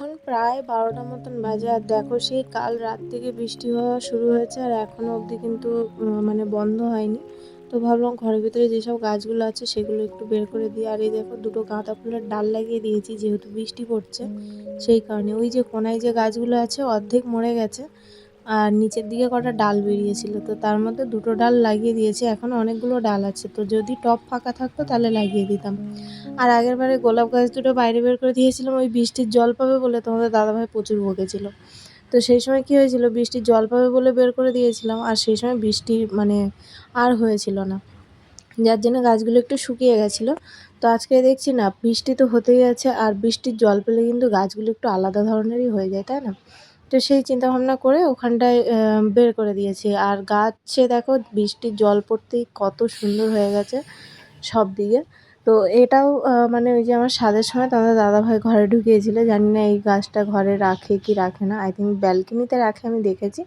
এখন প্রায় বারোটা মতন বাজে আর দেখো সেই কাল রাত থেকে বৃষ্টি হওয়া শুরু হয়েছে আর এখনও অবধি কিন্তু মানে বন্ধ হয়নি। তো ভাবলাম ঘরের ভিতরে যেসব গাছগুলো আছে সেগুলো একটু বের করে দিই। আর এই দেখো দুটো গাঁদা ফুলের ডাল লাগিয়ে দিয়েছি যেহেতু বৃষ্টি পড়ছে, সেই কারণে। ওই যে কোনায় যে গাছগুলো আছে অর্ধেক মরে গেছে। আর নিচের দিকে কটা ডাল বেরিয়েছিল, তো তার মধ্যে দুটো ডাল লাগিয়ে দিয়েছি, এখন অনেকগুলো ডাল আছে, তো যদি টপ ফাঁকা থাকতো তাহলে লাগিয়ে দিতাম। আর আগের বারে গোলাপ গাছ দুটো বাইরে বের করে দিয়েছিলাম, ওই বৃষ্টির জল পাবে বলে তোমাদের দাদাভাই প্রচুর বকেছিল তো সেই সময় কি হয়েছিল, বৃষ্টির জল পাবে বলে বের করে দিয়েছিলাম, আর সেই সময় বৃষ্টি মানে আর হয়েছিল না। যার জন্য গাছগুলো একটু শুকিয়ে গেছিল। তো আজকে দেখছি না, বৃষ্টি তো হতেই আছে, আর বৃষ্টির জল পেলে কিন্তু গাছগুলো একটু আলাদা ধরনেরই হয়ে যায়, তাই না? তো সেই চিন্তা ভাবনা করে ওখানটায় বের করে দিয়েছি। আর গাছে দেখো বৃষ্টির জল পড়তেই কত সুন্দর হয়ে গেছে সব দিকে। তো এটাও মানে ওই যে আমার স্বাদের সময় তোমাদের দাদাভাই ঘরে ঢুকিয়েছিল। জানি না এই গাছটা ঘরে রাখে কি রাখে না। আই থিঙ্ক ব্যালকনিতে রাখে আমি দেখেছি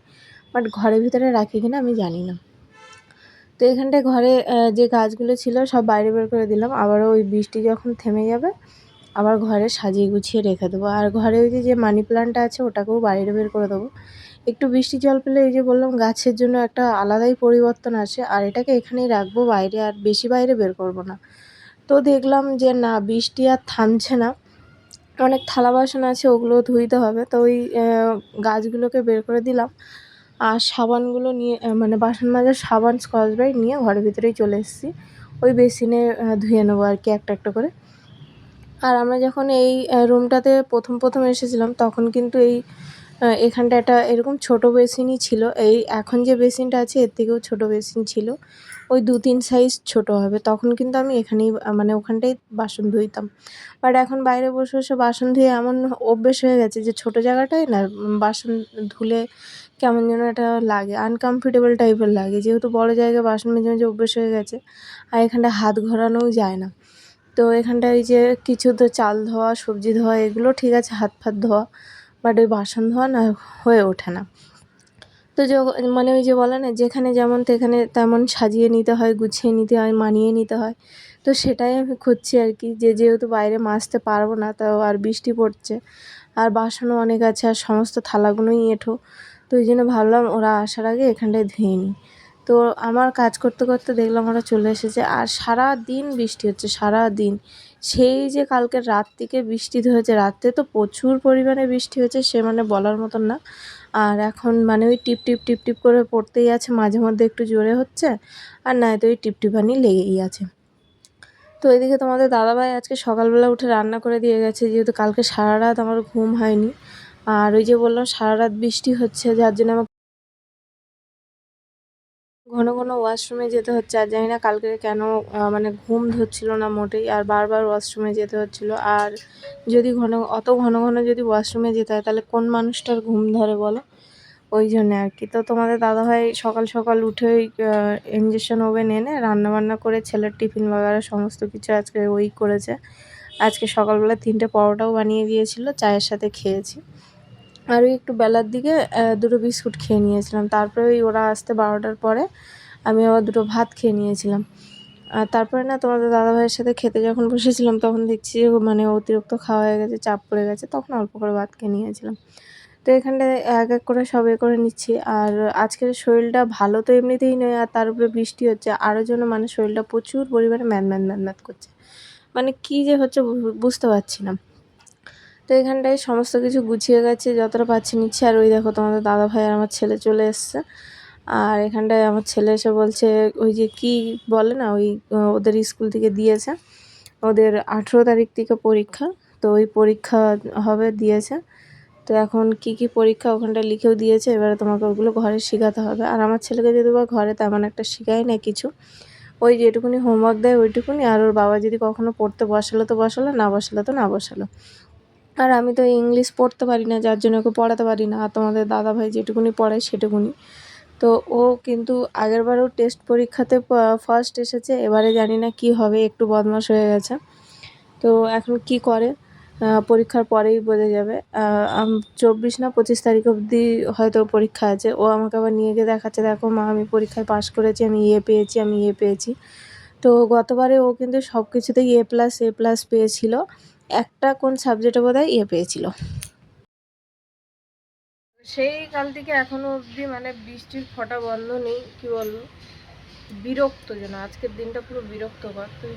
বাট ঘরের ভিতরে রাখে কিনা আমি জানি না। তো এখানটায় ঘরে যে গাছগুলো ছিল সব বাইরে বের করে দিলাম। আবারও ওই বৃষ্টি যখন থেমে যাবে আবার ঘরে সাজিয়ে গুছিয়ে রেখে দেবো। আর ঘরে ওই যে মানি প্লান্টটা আছে, ওটাকেও বাইরে বের করে দেবো। একটু বৃষ্টি জল পেলে এই যে বললাম, গাছের জন্য একটা আলাদাই পরিবর্তন আসে। আর এটাকে এখানেই রাখব, বাইরে আর বেশি বাইরে বের করব না। তো দেখলাম যে, না, বৃষ্টি আর থামছে না। অনেক থালা বাসন আছে, ওগুলো ধুইতে হবে। তো ওই গাছগুলোকে বের করে দিলাম। আর সাবানগুলো নিয়ে মানে বাসন মাজার সাবান, স্কচ ব্রাইট নিয়ে ঘরের ভিতরেই চলে এসেছি। ওই বেসিনে ধুয়ে নেব আর কি, একটা একটা করে। আর আমরা যখন এই রুমটাতে প্রথম প্রথম এসেছিলাম, তখন কিন্তু এই এখানটা একটা এরকম ছোট বেসিনই ছিল। এই এখন যে বেসিনটা আছে, এর থেকেও ছোট বেসিন ছিল। ওই দু তিন সাইজ ছোট হবে। তখন কিন্তু আমি এখানেই মানে ওখানটাই বাসন ধুইতাম। বাট এখন বাইরে বসে বসে বাসন ধুয়ে এমন অভ্যেস হয়ে গেছে যে ছোট জায়গাটায় না বাসন ধুলে কেমন যেন একটা লাগে আনকমফর্টেবল টাইপের লাগে। যেহেতু বড় জায়গায় বাসন মেজে মেজে অভ্যেস হয়ে গেছে, আর এখানটা হাত ঘোরানোও যায় না। তো এখানটায় ওই যে কিছু তো চাল ধোয়া, সবজি ধোয়া, এগুলো ঠিক আছে, হাত ফাত ধোয়া বাট ওই বাসন ধোয়া না হয়ে ওঠে না। তো মানে ওই যে বলে না, যেখানে যেমন তেখানে তেমন সাজিয়ে নিতে হয়, গুছিয়ে নিতে হয়, মানিয়ে নিতে হয়। তো সেটাই আমি খুঁজছি আর কি, যে যেহেতু বাইরে মাজতে পারব না তাও আর বৃষ্টি পড়ছে, আর বাসনও অনেক আছে, আর সমস্ত থালাগুলোই এঁঠো। তো ওই জন্য ভাবলাম ওরা আসার আগে এখানটায় ধুয়ে নিই। তো আমার কাজ করতে করতে দেখলাম ওরা চলে এসেছে। আর সারা দিন বৃষ্টি হচ্ছে সারা দিন সেই যে কালকে রাত থেকে বৃষ্টি হয়েছে রাত্রে তো প্রচুর পরিমাণে বৃষ্টি হয়েছে, সে মানে বলার মতন না। আর এখন মানে ওই টিপ টিপ টিপ টিপ করে পড়তেই আছে, মাঝে মধ্যে একটু জোরে হচ্ছে। আর নয়তো ওই টিপটিপানি লেগেই আছে। তো এদিকে তোমাদের দাদাভাই আজকে সকালবেলা উঠে রান্না করে দিয়ে গেছে, যেহেতু কালকে সারা রাত আমার ঘুম হয়নি। আর ওই যে বললাম, সারা রাত বৃষ্টি হচ্ছে, যার জন্য আমার ঘন ঘন ওয়াশরুমে যেতে হচ্ছে। আর জানি না কালকে কেন মানে ঘুম ধরছিল না মোটেই। আর বারবার ওয়াশরুমে যেতে হচ্ছিল। আর যদি ঘন, অত ঘন ঘন যদি ওয়াশরুমে যেতে হয়, তাহলে কোন মানুষটার ঘুম ধরে বলো? ওই জন্যে আর কি। তো তোমাদের দাদাভাই সকাল সকাল উঠে ওই ইঞ্জেকশন ওভেন এনে রান্না বান্না করে, ছেলের টিফিন বাগারা সমস্ত কিছু আজকে ওই করেছে। আজকে সকালবেলা তিনটে পরোটাও বানিয়ে দিয়েছিল, চায়ের সাথে খেয়েছি। আর ওই একটু বেলার দিকে দুটো বিস্কুট খেয়ে নিয়েছিলাম। তারপরে ওই ওরা আসতে বারোটার পরে আমি আবার দুটো ভাত খেয়ে নিয়েছিলাম। আর তারপরে না তোমাদের দাদাভাইয়ের সাথে খেতে যখন বসেছিলাম, তখন দেখছি যে মানে অতিরিক্ত খাওয়া হয়ে গেছে, চাপ পড়ে গেছে, তখন অল্প করে ভাত খেয়ে নিয়েছিলাম। তো এখানটায় এক এক করে সব এ করে নিচ্ছি। আর আজকের শরীরটা ভালো তো এমনিতেই নয় আর তার উপরে বৃষ্টি হচ্ছে। আরও জন্য মানে শরীরটা প্রচুর পরিমাণে ম্যান ম্যান ম্যান করছে। মানে কী যে হচ্ছে বুঝতে পারছি না। তো এখানটায় সমস্ত কিছু গুছিয়ে গেছে, যতটা পাচ্ছি নিচ্ছি। আর ওই দেখো তোমাদের দাদা ভাই আর আমার ছেলে চলে এসছে। আর এখানটায় আমার ছেলে এসে বলছে, ওই যে কি বলে না, ওই ওদের স্কুল থেকে দিয়েছে। ওদের আঠেরো তারিখ থেকে পরীক্ষা, তো ওই পরীক্ষা হবে দিয়েছে। তো এখন কি কি পরীক্ষা ওখানটায় লিখেও দিয়েছে, এবারে তোমাকে ওগুলো ঘরে শেখাতে হবে। আর আমার ছেলেকে যদি বা ঘরে তেমন একটা শেখায় না কিছু, ওই যেটুকুনি হোমওয়ার্ক দেয় ওইটুকুনি। আর ওর বাবা যদি কখনো পড়তে বসালো তো বসালো, না বসালো তো না বসালো। আর আমি তো ইংলিশ পড়তে পারি না, যার জন্য ওকে পড়াতে পারি না। আর তোমাদের দাদা ভাই যেটুকুনি পড়ায় সেটুকুনি। তো ও কিন্তু আগেরবারেও টেস্ট পরীক্ষাতে ফার্স্ট এসেছে। এবারে জানি না কি হবে, একটু বদমাশ হয়ে গেছে। তো এখন কি করে? পরীক্ষার পরেই বোঝা যাবে। চব্বিশ না পঁচিশ তারিখ অবধি হয়তো পরীক্ষা আছে। ও আমাকে আবার নিয়ে গিয়ে দেখাচ্ছে, দেখো মা, আমি পরীক্ষায় পাশ করেছি, আমি ইয়ে পেয়েছি, আমি ইয়ে পেয়েছি। তো গতবারে ও কিন্তু সব কিছুতেই এ প্লাস এ প্লাস পেয়েছিল। একটা কোন সাবজেক্টে বোধহয় ইয়ে পেয়েছিল? সেই কাল থেকে এখনও অবধি মানে বৃষ্টির ফোঁটা বন্ধ নেই, কি বলব? বিরক্ত যেন, আজকের দিনটা পুরো বিরক্তকর। তো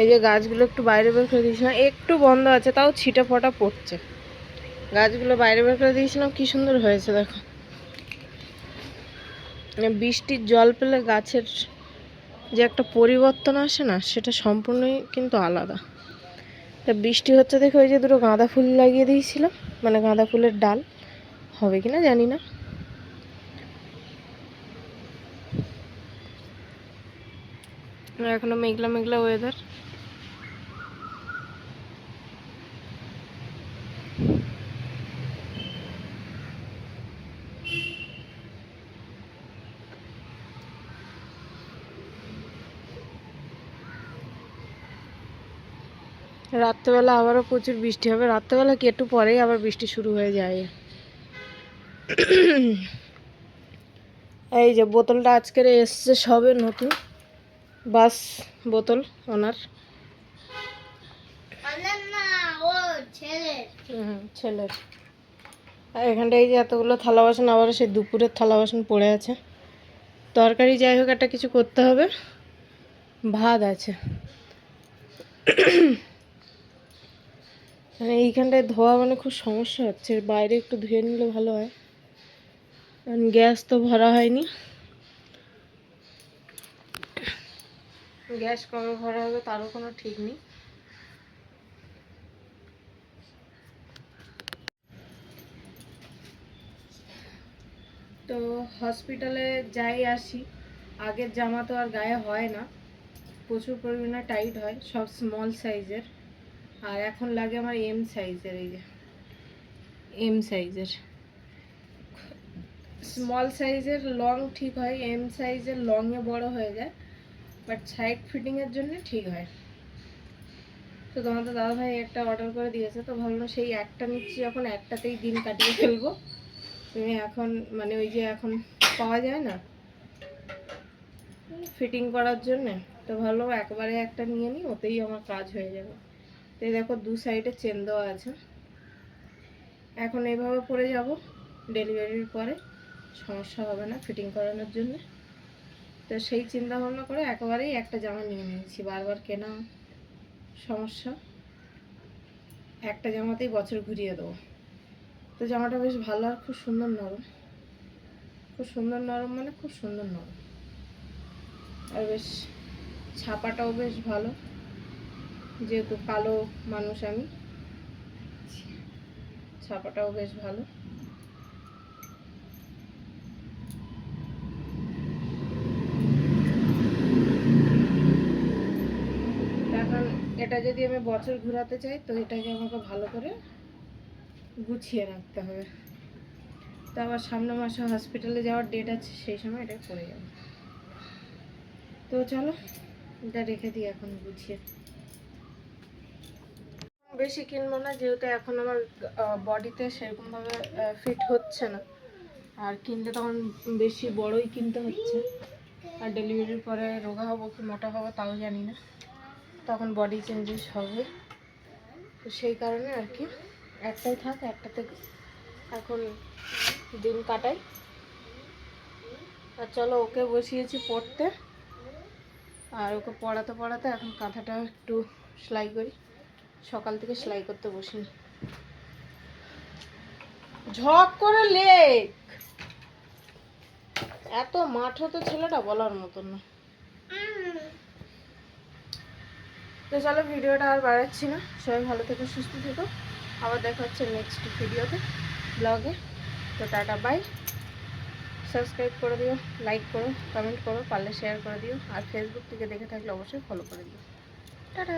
এই যে গাছগুলো একটু বাইরে বের করে দিয়েছিলাম একটু বন্ধ আছে, তাও ছিটা ফোঁটা পড়ছে। গাছগুলো বাইরে বের করে দিয়েছিলাম, কি সুন্দর হয়েছে, দেখো। বৃষ্টির জল পেলে গাছের যে একটা পরিবর্তন আসে না, সেটা সম্পূর্ণই কিন্তু আলাদা। তা বৃষ্টি হচ্ছে দেখে ওই যে দুটো গাঁদা ফুল লাগিয়ে দিয়েছিলাম মানে গাঁদা ফুলের ডাল। হবে কি না জানি না। এখনও মেঘলা মেঘলা ওয়েদার রাত্রেবেলা আবারও প্রচুর বৃষ্টি হবে। রাত্রেবেলা কি একটু পরেই আবার বৃষ্টি শুরু হয়ে যায়? এই যে বোতলটা আজকের এসছে সবে নতুন। বাস বোতল ওনার। ছেলের। আর এখানটা এই যে এতগুলো থালা বাসন আবারও সেই দুপুরের থালা বাসন পড়ে আছে। তরকারি যাই হোক একটা কিছু করতে হবে। ভাত আছে। মানে এইখানটায় ধোয়া মানে খুব সমস্যা হচ্ছে। বাইরে একটু ধুয়ে নিলে ভালো হয়। কারণ গ্যাস তো ভরা হয়নি। গ্যাস কবে ভরা হবে তারও কোনো ঠিক নেই। তো হসপিটালে যাই আসি। আগের জামা তো আর গায়ে হয় না। প্রচুর পরিমাণে টাইট হয়, সব স্মল সাইজের আর এখন লাগে আমার এম সাইজের এই যে এম সাইজের স্মল সাইজের লং ঠিক হয় এম সাইজের লংয়ে বড় হয়ে যায় বাট সাইড ফিটিংয়ের জন্য ঠিক হয়। তো তোমাদের দাদাভাই একটা অর্ডার করে দিয়েছে, তো ভাবলাম সেই একটা নিচ্ছি, যখন একটাতেই দিন কাটিয়ে ফেলব। তুমি এখন মানে ওই যে এখন পাওয়া যায় না? ফিটিং করার জন্যে, তো ভালো একবারে একটা নিয়ে নিই, ওতেই আমার কাজ হয়ে যাবে। তো দেখো দু সাইডে চেন দেওয়া আছে। এখন এইভাবে পরে যাব ডেলিভারির পরে। সমস্যা হবে না ফিটিং করানোর জন্য। তো সেই চিন্তা ভাবনা করে একেবারেই একটা জামা নিয়ে নিয়েছি, বারবার কেনা সমস্যা। একটা জামাতেই বছর ঘুরিয়ে দেবো। তো জামাটা বেশ ভালো আর খুব সুন্দর নরম। খুব সুন্দর নরম মানে খুব সুন্দর নরম। আর বেশ ছাপাটাও বেশ ভালো। যেহেতু কালো মানুষ আমি, ছাপাটাও বেশ ভালো। এখন এটা যদি আমি বছর ঘোরাতে চাই, তো এটাকে আমাকে ভালো করে গুছিয়ে রাখতে হবে। তো আবার সামনে মাসে হসপিটালে যাওয়ার ডেট আছে, সেই সময় এটা পড়ে যাবে। তো চলো, এটা রেখে দিই এখন গুছিয়ে। বেশি কিনবো না, যেহেতু এখন আমার বডিতে সেরকমভাবে ফিট হচ্ছে না। আর কিনতে তখন বেশি বড়ই কিনতে হচ্ছে। আর ডেলিভারির পরে রোগা হব কি মোটা হব তাও জানি না। তখন বডি চেঞ্জেস হবে। তো সেই কারণে আর কি, একটাই থাক একটাতে এখন দিন কাটাই। আর চলো ওকে বসিয়েছি পড়তে। আর ওকে পড়াতে পড়াতে এখন কাঁথাটা একটু সেলাই করি। সকাল থেকে সেলাই করতে বসিনি। ঝক করে লেখ এত মাঠো তো ছেলেটা বলার মতন না। তো চলো ভিডিওটা আর বাড়াচ্ছি না। সবাই ভালো থেকে, সুস্থ থেকো। আবার দেখা হচ্ছে নেক্সট ভিডিওতে ব্লগে তো টাটা বাই সাবস্ক্রাইব করে দিও লাইক করো কমেন্ট করো, পারলে শেয়ার করে দিও। আর ফেসবুক থেকে দেখে থাকলে অবশ্যই ফলো করে দিও। টাটা।